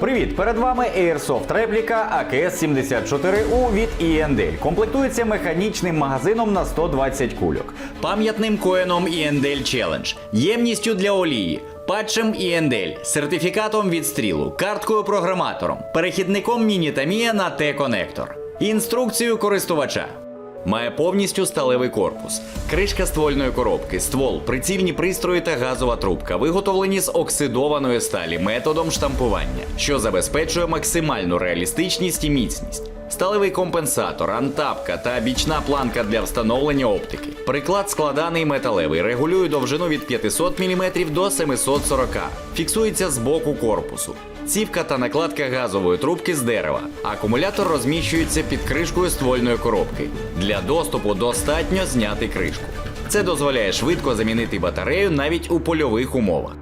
Привіт! Перед вами Airsoft репліка АКС-74У від ENDL. Комплектується механічним магазином на 120 кульок, пам'ятним коеном ENDL Challenge, ємністю для олії, патчем ENDL, сертифікатом від стрілу, карткою програматором, перехідником Міні та Мія на Т-конектор, інструкцією користувача. Має повністю сталевий корпус, кришка ствольної коробки, ствол, прицільні пристрої та газова трубка, виготовлені з оксидованої сталі методом штампування, що забезпечує максимальну реалістичність і міцність. Сталевий компенсатор, антапка та бічна планка для встановлення оптики. Приклад складаний металевий, регулює довжину від 500 мм до 740 Фіксується з боку корпусу. Цівка та накладка газової трубки з дерева. Акумулятор розміщується під кришкою ствольної коробки. Для доступу достатньо зняти кришку. Це дозволяє швидко замінити батарею навіть у польових умовах.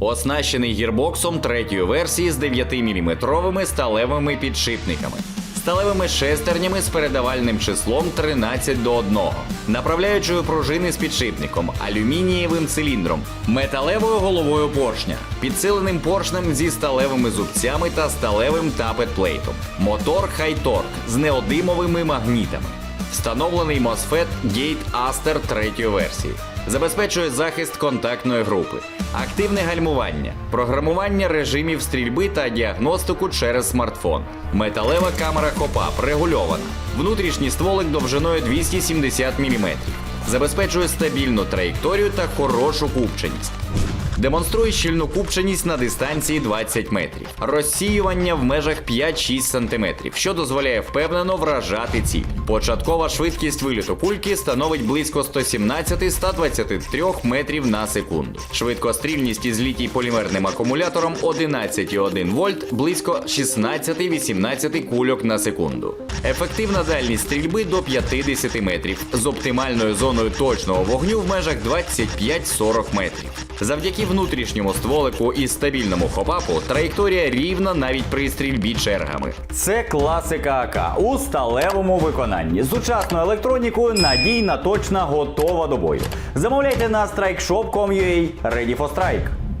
Оснащений гірбоксом третьої версії з 9-мм сталевими підшипниками, сталевими шестернями з передавальним числом 13 до 1, направляючою пружини з підшипником, алюмінієвим циліндром, металевою головою поршня, підсиленим поршнем зі сталевими зубцями та сталевим тапет-плейтом, мотор Хайторк з неодимовими магнітами. Встановлений MOSFET Gate Aster третьої версії. Забезпечує захист контактної групи, активне гальмування, програмування режимів стрільби та діагностику через смартфон. Металева камера хопап регульована. Внутрішній стволик довжиною 270 мм. Забезпечує стабільну траєкторію та хорошу купченість. Демонструє щільну купченість на дистанції 20 метрів, розсіювання в межах 5-6 см, що дозволяє впевнено вражати ціль. Початкова швидкість виліту кульки становить близько 117-123 метрів на секунду. Швидкострільність із літій полімерним акумулятором 11,1 вольт близько 16-18 кульок на секунду. Ефективна дальність стрільби до 50 метрів з оптимальною зоною точного вогню в межах 25-40 метрів. Завдяки внутрішньому стволику і стабільному хопапу траєкторія рівна навіть при стрільбі чергами. Це класика АК у сталевому виконанні. З сучасною електронікою надійна, точна, готова до бою. Замовляйте на strikeshop.com.ua Ready for Strike.